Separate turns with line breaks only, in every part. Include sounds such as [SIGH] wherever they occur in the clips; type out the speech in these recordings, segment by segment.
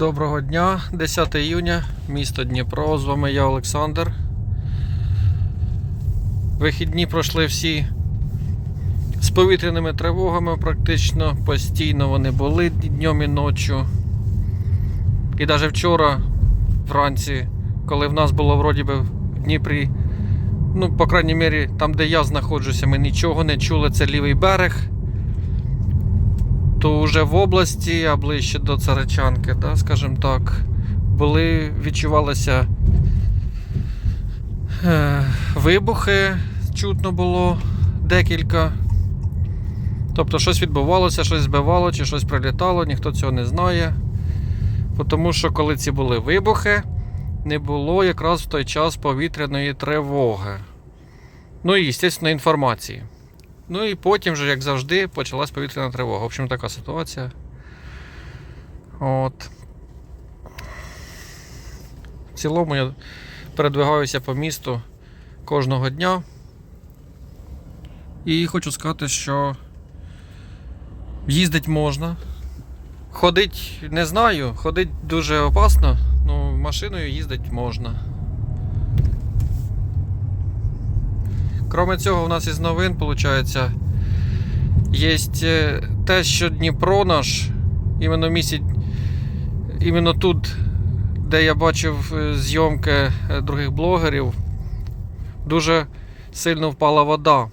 Доброго дня, 10 іюня, місто Дніпро. З вами я Олександр. Вихідні пройшли всі з повітряними тривогами, практично постійно вони були днем і ночі. І навіть вчора, вранці, коли в нас було вроді би в Дніпрі, ну, по крайній мірі, там, де я знаходжуся, ми нічого не чули, це лівий берег то вже в області, а ближче до Царичанки, да, скажімо так, були, відчувалися е, вибухи, чутно було декілька. Тобто щось відбувалося, щось збивало чи щось прилітало, ніхто цього не знає. Тому що коли ці були вибухи, не було якраз в той час повітряної тривоги. Ну і, звісно, інформації. Ну і потім, же, як завжди, почалась повітряна тривога. В общем, така ситуація. От. В цілому я передвигаюся по місту кожного дня. І хочу сказати, що їздить можна. Ходить не знаю, ходить дуже опасно, ну машиною їздить можна. Кроме цього, у нас із новин, виходить, є е, те, що Дніпро наш, іменно місяць, іменно тут, де я бачив е, зйомки е, других блогерів, дуже сильно впала вода.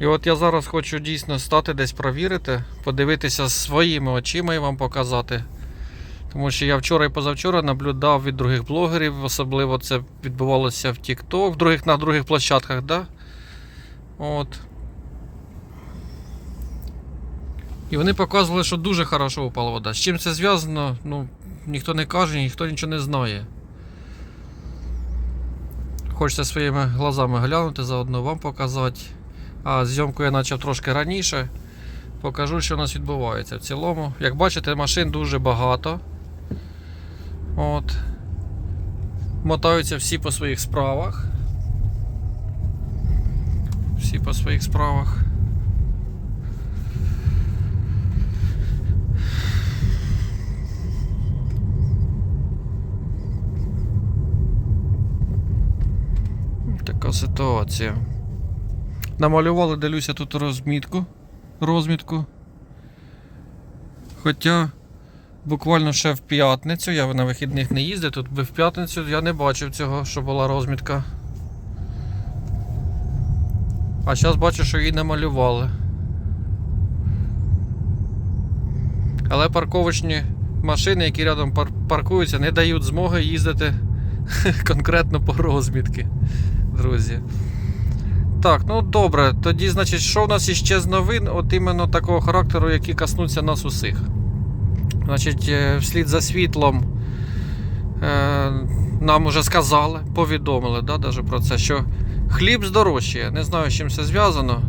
І от я зараз хочу дійсно стати десь провірити, подивитися своїми очима і вам показати. Тому що я вчора і позавчора наблюдав від других блогерів, особливо це відбувалося в TikTok, в других, на других площадках, да? От. І вони показували, що дуже хорошо упала вода. З чим це зв'язано, ну, ніхто не каже, ніхто нічого не знає. Хочеться своїми глазами глянути, заодно вам показати. А зйомку я почав трошки раніше. Покажу, що у нас відбувається в цілому. Як бачите, машин дуже багато. От. Мотаються всі по своїх справах. Всі по своїх справах. Така ситуація. Намалювали, дивлюся тут розмітку. Розмітку. Хоча буквально ще в п'ятницю, я на вихідних не їздив, тут би в п'ятницю я не бачив цього, що була розмітка. А зараз бачу, що її намалювали. Але парковочні машини, які рядом пар- паркуються, не дають змоги їздити [LAUGHS] конкретно по розмітки, друзі. Так, ну добре, тоді, значить, що в нас іще з новин, от іменно такого характеру, які коснуться нас усіх. Значить, е, вслід за світлом е, нам уже сказали, повідомили да, даже про це, що хліб здорожчає. Не знаю, з чим це зв'язано.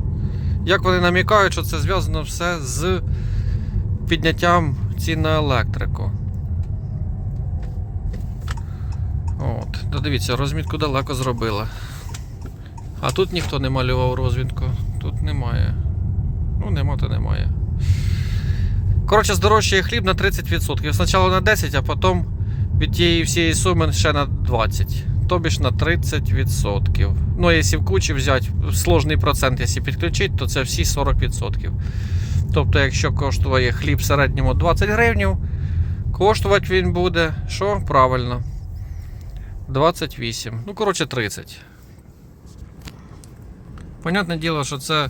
Як вони намікають, що це зв'язано все з підняттям цін на електрику. От, да дивіться, розмітку далеко зробили. А тут ніхто не малював розвідку. Тут немає. Ну, нема, то немає. Коротше, здорожчає хліб на 30%. Спочатку на 10%, а потім від тієї всієї суми ще на 20%. Тобі ж на 30%. Ну, якщо в кучі взяти сложний процент, якщо підключити, то це всі 40%. Тобто, якщо коштує хліб в середньому 20 гривень, коштувати він буде, що? Правильно. 28. Ну, коротше, 30. Понятне діло, що це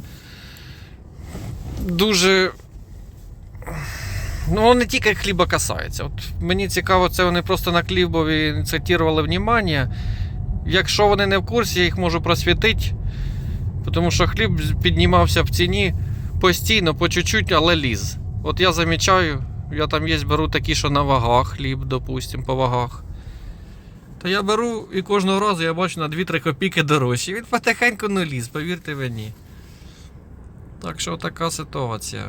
дуже. Ну, не тільки хліба касається. От мені цікаво, це вони просто на хлібові акцентували внимання. Якщо вони не в курсі, я їх можу просвітити. Тому що хліб піднімався в ціні постійно, по чуть-чуть, але ліз. От я замічаю, я там є, беру такі, що на вагах хліб, допустимо, по вагах. То я беру і кожного разу я бачу на 2-3 копійки дорожче. Він потихеньку не ліз, повірте мені. Так що така ситуація.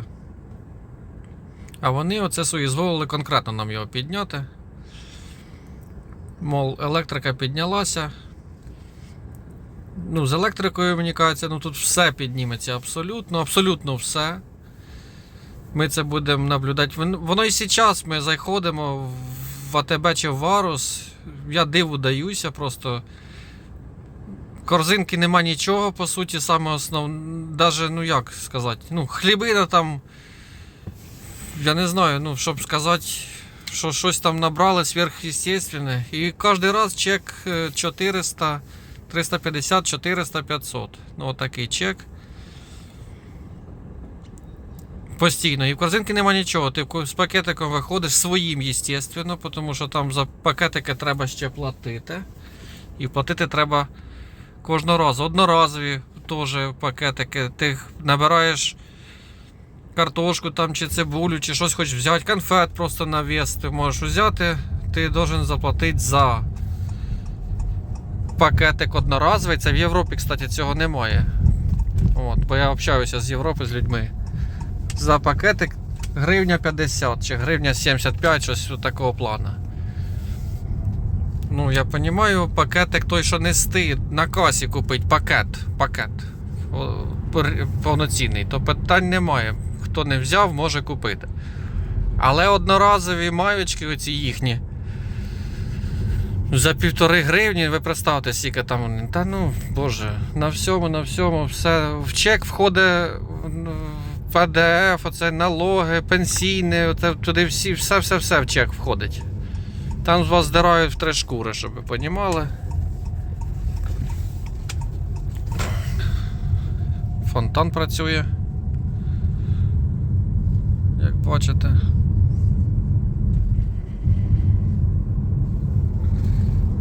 А вони оце соізволили конкретно нам його підняти. Мол, електрика піднялася. Ну, з електрикою, мені кажеться, ну тут все підніметься абсолютно, абсолютно все. Ми це будемо наблюдати. Воно і зараз ми заходимо в АТБ чи в Варус. Я диву даюся просто. Корзинки нема нічого, по суті, саме основне. Даже, ну як сказати, ну, хлібина там. Я не знаю, ну, щоб сказати, що щось там набрали сверхъестественне. І кожен раз чек е, 400, 350, 400, 500. Ну, отакий чек. Постійно. І в корзинки нема нічого. Ти з пакетиком виходиш своїм, естественно, тому що там за пакетики треба ще платити. І платити треба кожного разу. Одноразові теж пакетики. Ти набираєш картошку там, чи цибулю, чи щось хочеш взяти, конфет просто на вес ти можеш взяти, ти должен заплатити за пакетик одноразовий. Це в Європі, кстати, цього немає. От, бо я общаюся з Європи з людьми. За пакетик гривня 50 чи гривня 75, щось у такого плану. Ну, я розумію, пакетик той, що нести, на касі купить пакет. Пакет. Повноцінний, то питань немає. Хто не взяв, може купити. Але одноразові маючки, оці їхні. За півтори гривні, ви представте, скільки там. Та ну, боже, на всьому, на всьому, все. В чек входить ПДФ, оце налоги, пенсійне, туди всі, все, все, все в чек входить. Там з вас здирають в три шкури, щоб ви понімали. Фонтан працює. Як бачите.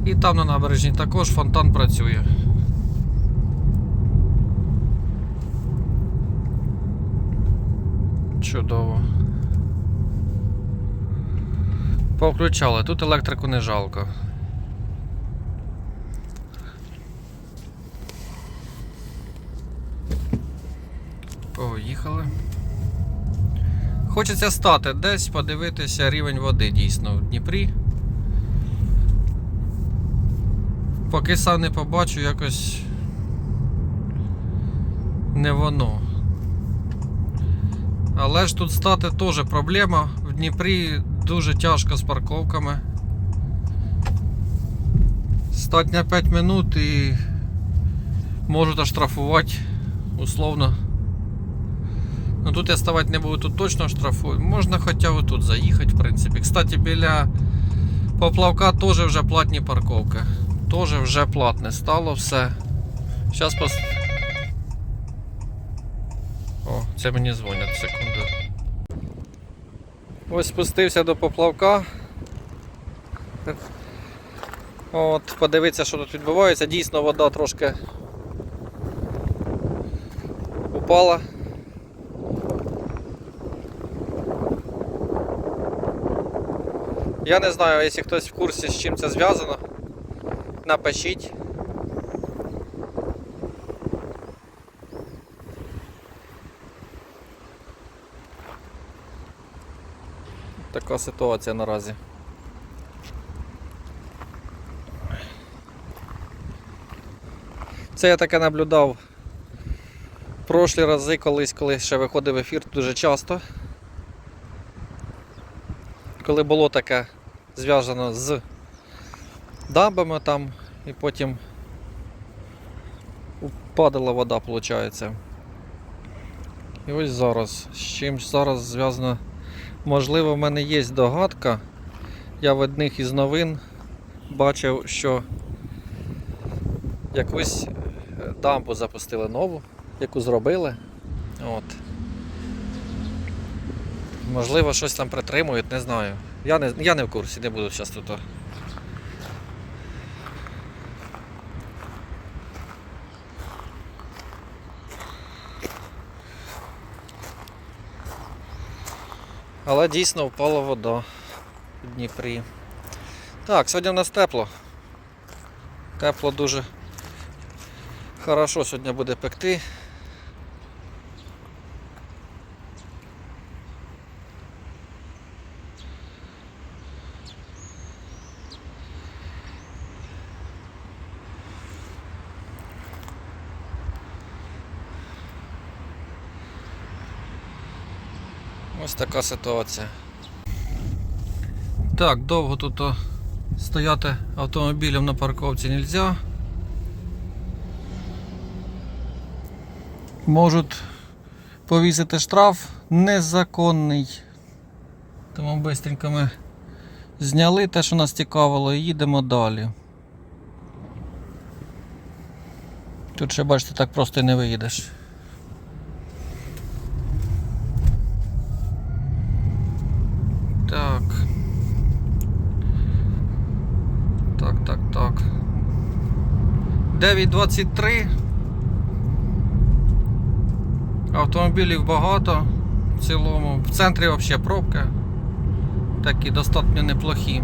І там на набережні також фонтан працює. Чудово. Повключали, тут електрику не жалко. Поїхали. Хочеться стати десь, подивитися рівень води дійсно в Дніпрі. Поки сам не побачу, якось не воно. Але ж тут стати теж проблема. В Дніпрі дуже тяжко з парковками. Стать на 5 минут і можуть оштрафувати условно. Ну тут я ставати не буду, тут точно штрафують. Можна хоча б тут заїхати, в принципі. Кстати, біля поплавка теж вже платні парковки. Теж вже платне стало все. Зараз пос... О, це мені дзвонять, секунду. Ось спустився до поплавка. От, подивитися, що тут відбувається. Дійсно вода трошки упала. Я не знаю, якщо хтось в курсі з чим це зв'язано, напишіть. Така ситуація наразі. Це я таке наблюдав прошлі рази, колись, коли ще виходив ефір дуже часто. Коли було таке зв'язано з дамбами там і потім падала вода, виходить. І ось зараз. З чим зараз зв'язано. Можливо, в мене є догадка. Я в одних із новин бачив, що якусь е, дамбу запустили нову, яку зробили. От. Можливо, щось там притримують, не знаю. Я не, я не в курсі, не буду зараз тут. Але дійсно впала вода в Дніпрі. Так, сьогодні в нас тепло. Тепло дуже хорошо сьогодні буде пекти. Ось така ситуація. Так, довго тут стояти автомобілем на парковці не можна. Можуть повісити штраф незаконний. Тому швидко ми зняли те, що нас цікавило, і їдемо далі. Тут ще бачите, так просто і не виїдеш. Так. Так, так, так. 9.23. Автомобілів багато в цілому. В центрі взагалі пробка. Такі достатньо неплохі.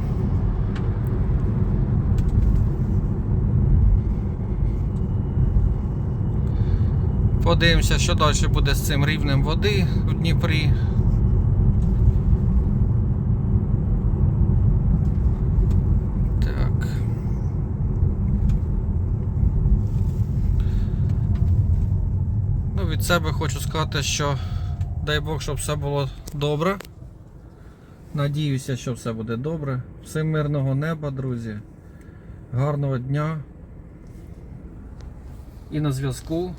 Подивимося, що далі буде з цим рівнем води у Дніпрі. Так. Ну, від себе хочу сказати, що дай Бог, щоб все було добре. Надіюся, що все буде добре. Всім мирного неба, друзі. Гарного дня. І на зв'язку.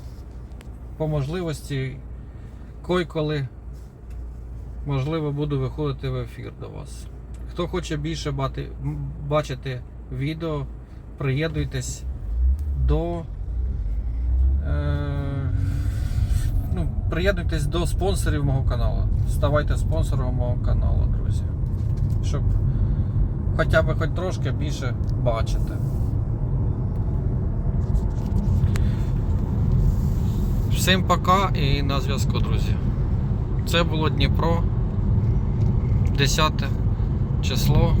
По можливості, кой-коли, можливо, буду виходити в ефір до вас. Хто хоче більше бати, бачити відео, приєднуйтесь до. Е, приєднуйтесь до спонсорів мого каналу. Ставайте спонсором мого каналу, друзі. Щоб хоча б хоч трошки більше бачити. Всім пока і на зв'язку, друзі. Це було Дніпро. 10 число.